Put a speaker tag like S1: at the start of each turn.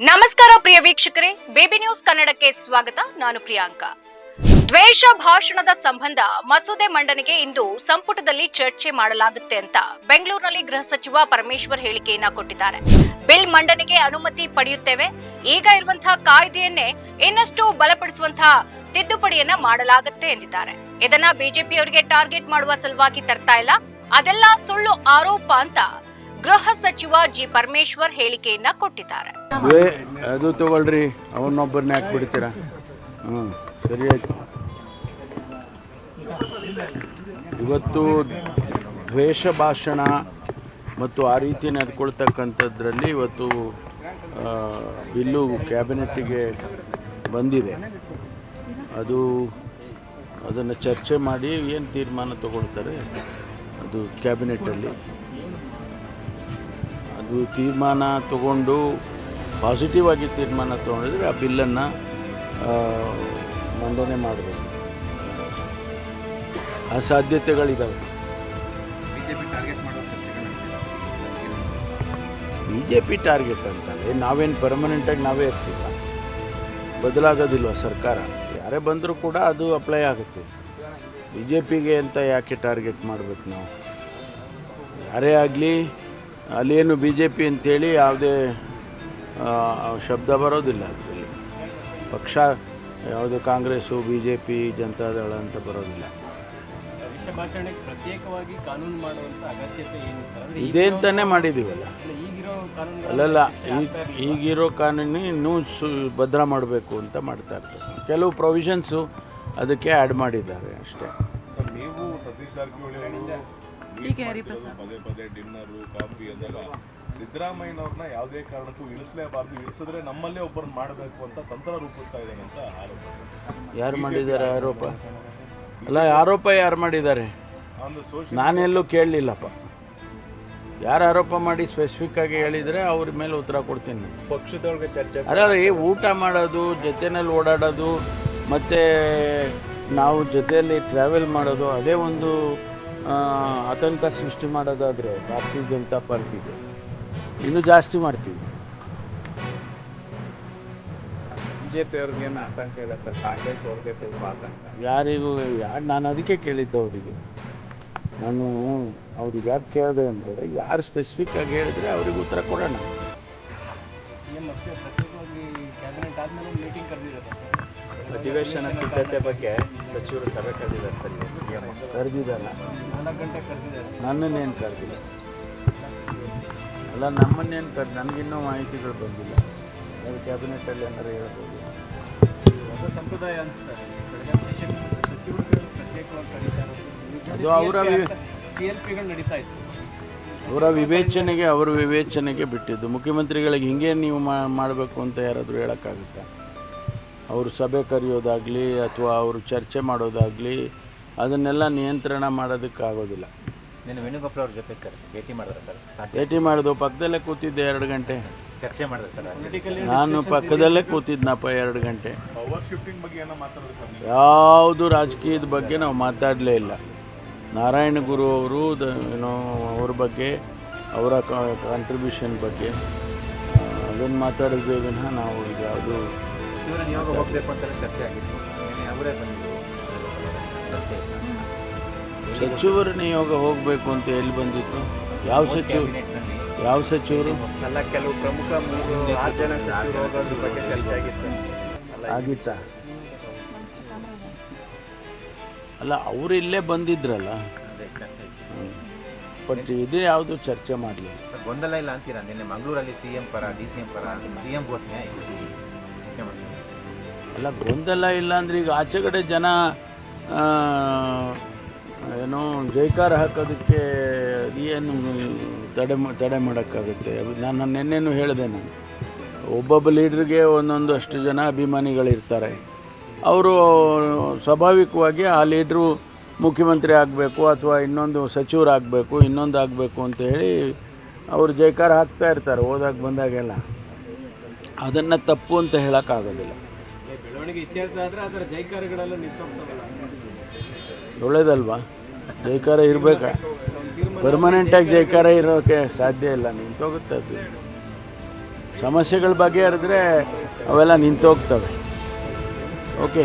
S1: ನಮಸ್ಕಾರ ಪ್ರಿಯ ವೀಕ್ಷಕರೇ, baby news ಕನ್ನಡಕ್ಕೆ ಸ್ವಾಗತ. ನಾನು ಪ್ರಿಯಾಂಕಾ. ದ್ವೇಷ ಭಾಷಣದ ಸಂಬಂಧ ಮಸೂದೆ ಮಂಡನೆಗೆ ಇಂದು ಸಂಪುಟದಲ್ಲಿ ಚರ್ಚೆ ಮಾಡಲಾಗುತ್ತೆ ಅಂತ ಬೆಂಗಳೂರಿನಲ್ಲಿ ಗೃಹ ಸಚಿವ ಪರಮೇಶ್ವರ್ ಹೇಳಿಕೆಯನ್ನ ಕೊಟ್ಟಿದ್ದಾರೆ. ಬಿಲ್ ಮಂಡನೆಗೆ ಅನುಮತಿ ಪಡೆಯುತ್ತೇವೆ. ಈಗ ಇರುವಂತಹ ಕಾಯ್ದೆಯನ್ನೇ ಇನ್ನಷ್ಟು ಬಲಪಡಿಸುವಂತಹ ತಿದ್ದುಪಡಿಯನ್ನ ಮಾಡಲಾಗುತ್ತೆ ಎಂದಿದ್ದಾರೆ. ಇದನ್ನ ಬಿಜೆಪಿಯವರಿಗೆ ಟಾರ್ಗೆಟ್ ಮಾಡುವ ಸಲುವಾಗಿ ತರ್ತಾ ಇಲ್ಲ. ಅದೆಲ್ಲ ಸುಳ್ಳು ಆರೋಪ ಅಂತ ಗೃಹ ಸಚಿವ ಜಿ ಪರಮೇಶ್ವರ್ ಹೇಳಿಕೆಯನ್ನ ಕೊಟ್ಟಿದ್ದಾರೆ.
S2: ಅದು ತಗೊಳ್ರಿ ಅವನೊಬ್ಬರನ್ನ ಯಾಕೆ ಬಿಡ್ತೀರಾ ಹ್ಞೂ ಸರಿ ಆಯ್ತು. ಇವತ್ತು ದ್ವೇಷ ಭಾಷಣ ಮತ್ತು ಆ ರೀತಿ ನಡ್ಕೊಳ್ತಕ್ಕಂಥದ್ರಲ್ಲಿ ಇವತ್ತು ಬಿಲ್ಲು ಕ್ಯಾಬಿನೆಟ್ಟಿಗೆ ಬಂದಿದೆ. ಅದು, ಅದನ್ನು ಚರ್ಚೆ ಮಾಡಿ ಏನು ತೀರ್ಮಾನ ತಗೊಳ್ತಾರೆ ಅದು ಕ್ಯಾಬಿನೆಟ್ಟಲ್ಲಿ. ಅದು ತೀರ್ಮಾನ ತಗೊಂಡು ಪಾಸಿಟಿವ್ ಆಗಿ ತೀರ್ಮಾನ ತೊಗೊಂಡಿದ್ರೆ ಆ ಬಿಲ್ಲನ್ನು ಮಂಡನೆ ಮಾಡಬೇಕು ಆ ಸಾಧ್ಯತೆಗಳಿದ್ದಾವೆ ಬಿ ಜೆ ಪಿ ಟಾರ್ಗೆಟ್ ಅಂತಂದರೆ ನಾವೇನು ಪರ್ಮನೆಂಟಾಗಿ ನಾವೇ ಇರ್ತೀವ? ಬದಲಾಗೋದಿಲ್ವ ಸರ್ಕಾರ? ಯಾರೇ ಬಂದರೂ ಕೂಡ ಅದು ಅಪ್ಲೈ ಆಗುತ್ತೆ. ಬಿ ಜೆ ಪಿಗೆ ಅಂತ ಯಾಕೆ ಟಾರ್ಗೆಟ್ ಮಾಡಬೇಕು ನಾವು? ಯಾರೇ ಆಗಲಿ ಅಲ್ಲೇನು ಬಿ ಜೆ ಪಿ ಅಂತೇಳಿ ಯಾವುದೇ ಆ, ಶಬ್ದ ಬರೋದಿಲ್ಲ ಅದರಲ್ಲಿ. ಪಕ್ಷ ಯಾವುದು Congress B J P Janata Dal ಅಂತ ಬರೋದಿಲ್ಲ.
S3: ದ್ವೇಷ ಭಾಷಣಕ್ಕೆ ಕಾನೂನು ಮಾಡುವಂತ ಅಗತ್ಯತೆ ಏನು ಸರ್ ಅಂದ್ರೆ
S2: ಇದೇ ಅಂತಾನೆ ಮಾಡಿದ್ದೀವಲ್ಲ
S3: ಈಗಿರೋ ಕಾನೂನು
S2: ಅಲ್ಲಲ್ಲ ಈಗ ಈಗಿರೋ ಕಾನೂನು ಇನ್ನೂ ಸು ಭದ್ರ ಮಾಡಬೇಕು ಅಂತ ಮಾಡ್ತಾ ಇರ್ತಾರೆ. ಕೆಲವು ಪ್ರೊವಿಷನ್ಸು ಅದಕ್ಕೆ ಆ್ಯಡ್ ಮಾಡಿದ್ದಾರೆ ಅಷ್ಟೇ.
S4: ಪದೇ ಪದೇ ಡಿನ್ನರು ಕಾಫಿ ಅದೆಲ್ಲ ಸಿದ್ದರಾಮಯ್ಯನವ್ರನ್ನ ಯಾವುದೇ ಕಾರಣಕ್ಕೂ ಇಳಿಸಲೇಬಾರ್ದು. ಇಳಿಸಿದ್ರೆ ನಮ್ಮಲ್ಲೇ ಒಬ್ಬರನ್ನ ಮಾಡಬೇಕು ಅಂತ ತಂತ್ರ ರೂಪಿಸ್ತಾ ಇದ್ದಾನೆ ಅಂತ ಆರೋಪ.
S2: ಯಾರು ಮಾಡಿದ್ದಾರೆ ಆರೋಪ? ಅಲ್ಲ ಆರೋಪ ಯಾರು ಮಾಡಿದ್ದಾರೆ? ನಾನೆಲ್ಲೂ ಕೇಳಲಿಲ್ಲಪ್ಪ. ಯಾರು ಆರೋಪ ಮಾಡಿ ಸ್ಪೆಸಿಫಿಕ್ ಆಗಿ ಹೇಳಿದರೆ ಅವ್ರ ಮೇಲೆ ಉತ್ತರ ಕೊಡ್ತೀನಿ.
S4: ಪಕ್ಷದೊಳಗೆ ಚರ್ಚೆ
S2: ಅದ್ರಲ್ಲಿ ಊಟ ಮಾಡೋದು ಜೊತೆನಲ್ಲಿ ಓಡಾಡೋದು ಮತ್ತು ನಾವು ಜೊತೆಯಲ್ಲಿ ಟ್ರಾವೆಲ್ ಮಾಡೋದು ಅದೇ ಒಂದು ಆತಂಕ ಸೃಷ್ಟಿ ಮಾಡೋದಾದರೆ ಭಾರತೀಯ ಜನತಾ ಪಾರ್ಟಿಗೆ ಇನ್ನೂ ಜಾಸ್ತಿ ಮಾಡ್ತೀವಿ.
S4: ಬಿಜೆಪಿ ಅವ್ರಿಗೇನು ಆತಂಕ ಇಲ್ಲ ಸರ್? ಕಾಂಗ್ರೆಸ್ ಅವ್ರಿಗೆ ತುಂಬ ಆತಂಕ.
S2: ಯಾರಿಗೂ ಯಾರು ನಾನು ಅದಕ್ಕೆ ಕೇಳಿದ್ದು ಅವರಿಗೆ. ನಾನು ಅವ್ರಿಗೆ ಯಾರು ಕೇಳಿದೆ ಅಂದರೆ ಯಾರು ಸ್ಪೆಸಿಫಿಕ್ ಆಗಿ ಹೇಳಿದ್ರೆ ಅವ್ರಿಗೆ ಉತ್ತರ ಕೊಡೋಣ.
S3: ಸಿಎಂ ಮತ್ತೆ ಪ್ರತ್ಯೇಕವಾಗಿ ಕ್ಯಾಬಿನೆಟ್ ಆದ್ಮೇಲೆ ಮೀಟಿಂಗ್ ಕರೆದಿದ್ದಾರೆ
S4: ಅಧಿವೇಶನ ಸಿದ್ಧತೆ ಬಗ್ಗೆ ಸಚಿವರು ಸಭೆ ಕರೆದಿದ್ದಾರೆ ಸರ್ ಸಿಎಂ
S3: ಕರೆದಿದ್ದಾರೆ.
S2: ನನ್ನನ್ನೇನು ಕರೆದಿಲ್ಲ. ಅಲ್ಲ ನಮ್ಮನ್ನೇನು ಕರ್ ನನಗಿನ್ನೂ ಮಾಹಿತಿಗಳು ಬಂದಿಲ್ಲ. ಅದು ಕ್ಯಾಬಿನೆಟಲ್ಲಿ ಏನಾರು ಹೇಳ್ಬೋದು.
S3: ಹೊಸ ಸಂಪ್ರದಾಯ ಅನಿಸ್ತಾರೆ
S2: ಅದು ಅವರ
S3: ಸಿ ಎಲ್ ಪಿಗಳು ನಡೀತಾ ಇತ್ತು.
S2: ಅವರ ವಿವೇಚನೆಗೆ ಅವರ ವಿವೇಚನೆಗೆ ಬಿಟ್ಟಿದ್ದು. ಮುಖ್ಯಮಂತ್ರಿಗಳಿಗೆ ಹಿಂಗೆ ನೀವು ಮಾಡಬೇಕು ಅಂತ ಯಾರಾದರೂ ಹೇಳೋಕ್ಕಾಗುತ್ತಾ? ಅವರು ಸಭೆ ಕರೆಯೋದಾಗಲಿ ಅಥವಾ ಅವರು ಚರ್ಚೆ ಮಾಡೋದಾಗಲಿ ಅದನ್ನೆಲ್ಲ ನಿಯಂತ್ರಣ ಮಾಡೋದಕ್ಕಾಗೋದಿಲ್ಲ.
S5: ನೀನು ವೇಣುಗೋಪಾಲ್ ಅವ್ರ ಜೊತೆ ಕರೆ ಭೇಟಿ ಮಾಡಿದ್ರೆ ಸರ್? ಸಾಧ್ಯ?
S2: ಭೇಟಿ ಮಾಡೋದು ಪಕ್ಕದಲ್ಲೇ ಕೂತಿದ್ದೆ ಎರಡು ಗಂಟೆ.
S5: ಚರ್ಚೆ ಮಾಡಿದ್ರೆ ಸರ್?
S2: ನಾನು ಪಕ್ಕದಲ್ಲೇ ಕೂತಿದ್ನಪ್ಪ ಎರಡು ಗಂಟೆ.
S4: ಪವರ್ ಶಿಫ್ಟಿಂಗ್ ಬಗ್ಗೆ ಏನೋ ಮಾತಾಡೋದು ಸರ್ ನೀವು?
S2: ಯಾವುದು ರಾಜಕೀಯದ ಬಗ್ಗೆ ನಾವು ಮಾತಾಡಲೇ ಇಲ್ಲ. ನಾರಾಯಣ ಗುರು ಅವರು ದ ಏನೋ ಅವ್ರ ಬಗ್ಗೆ ಅವರ ಕಾಂಟ್ರಿಬ್ಯೂಷನ್ ಬಗ್ಗೆ ಅದನ್ನು ಮಾತಾಡಿದ್ವಿ ವಿನಃ ನಾವು ಯಾವುದು ಅದು
S5: ಇವರ ನಿಯೋಗ ಹೋಗಬೇಕು ಅಂತ ಚರ್ಚೆ ಆಗಿತ್ತು ಅವರೇ ಬಂದಿದ್ರು
S2: ಸಚಿವರ ನಿಯೋಗ ಹೋಗಬೇಕು ಅಂತ ಎಲ್ಲಿ ಬಂದಿತ್ತು ಯಾವ ಸಚಿವ ಯಾವ ಸಚಿವರು
S4: ಅಲ್ಲ ಕೆಲವು ಪ್ರಮುಖ ಮೂರು ಆರು ಜನ ಸಚಿವರು ಹೋಗೋದ್ರ ಬಗ್ಗೆ ಚರ್ಚೆ ಆಗಿತ್ತು ಸರ್
S2: ಆಗಿತ್ತಾ ಅಲ್ಲ ಅವರು ಇಲ್ಲೇ ಬಂದಿದ್ರಲ್ಲ ಬಟ್ ಇದು ಯಾವುದು ಚರ್ಚೆ
S5: ಮಾಡಲಿ ಗೊಂದಲ ಇಲ್ಲ ಅಂತೀರಾ ನಿನ್ನೆ ಮಂಗಳೂರಲ್ಲಿ ಸಿ ಎಂ ಪರ ಡಿ ಸಿ ಎಂ ಪರ ಸಿ ಎಂ ಘೋಷಣೆ
S2: ಅಲ್ಲ, ಗೊಂದಲ ಇಲ್ಲ ಅಂದ್ರೆ ಈಗ ಆಚೆ ಕಡೆ ಜನ ಏನೋ ಜೈಕಾರ ಹಾಕೋದಕ್ಕೆ ಏನು ತಡೆ ತಡೆ ಮಾಡೋಕ್ಕಾಗುತ್ತೆ. ನಾನು ನಿನ್ನೆನೂ ಹೇಳಿದೆ ನಾನು. ಒಬ್ಬೊಬ್ಬ ಲೀಡ್ರಿಗೆ ಒಂದೊಂದು ಅಷ್ಟು ಜನ ಅಭಿಮಾನಿಗಳಿರ್ತಾರೆ. ಅವರು ಸ್ವಾಭಾವಿಕವಾಗಿ ಆ ಲೀಡ್ರು ಮುಖ್ಯಮಂತ್ರಿ ಆಗಬೇಕು ಅಥವಾ ಇನ್ನೊಂದು ಸಚಿವರಾಗಬೇಕು ಇನ್ನೊಂದು ಆಗಬೇಕು ಅಂತ ಹೇಳಿ ಅವರು ಜೈಕಾರ ಹಾಕ್ತಾ ಇರ್ತಾರೆ, ಹೋದಾಗ ಬಂದಾಗೆಲ್ಲ. ಅದನ್ನು ತಪ್ಪು ಅಂತ ಹೇಳೋಕ್ಕಾಗೋದಿಲ್ಲ. ಒಳ್ಳೇದಲ್ವಾ? ಜೈಕಾರ ಇರಬೇಕಾ. ಪರ್ಮನೆಂಟಾಗಿ ಜೈಕಾರ ಇರೋಕ್ಕೆ ಸಾಧ್ಯ ಇಲ್ಲ, ನಿಂತೋಗುತ್ತೆ ಅದು. ಸಮಸ್ಯೆಗಳ ಬಗೆಹರಿದ್ರೆ ಅವೆಲ್ಲ ನಿಂತೋಗ್ತವೆ. ಓಕೆ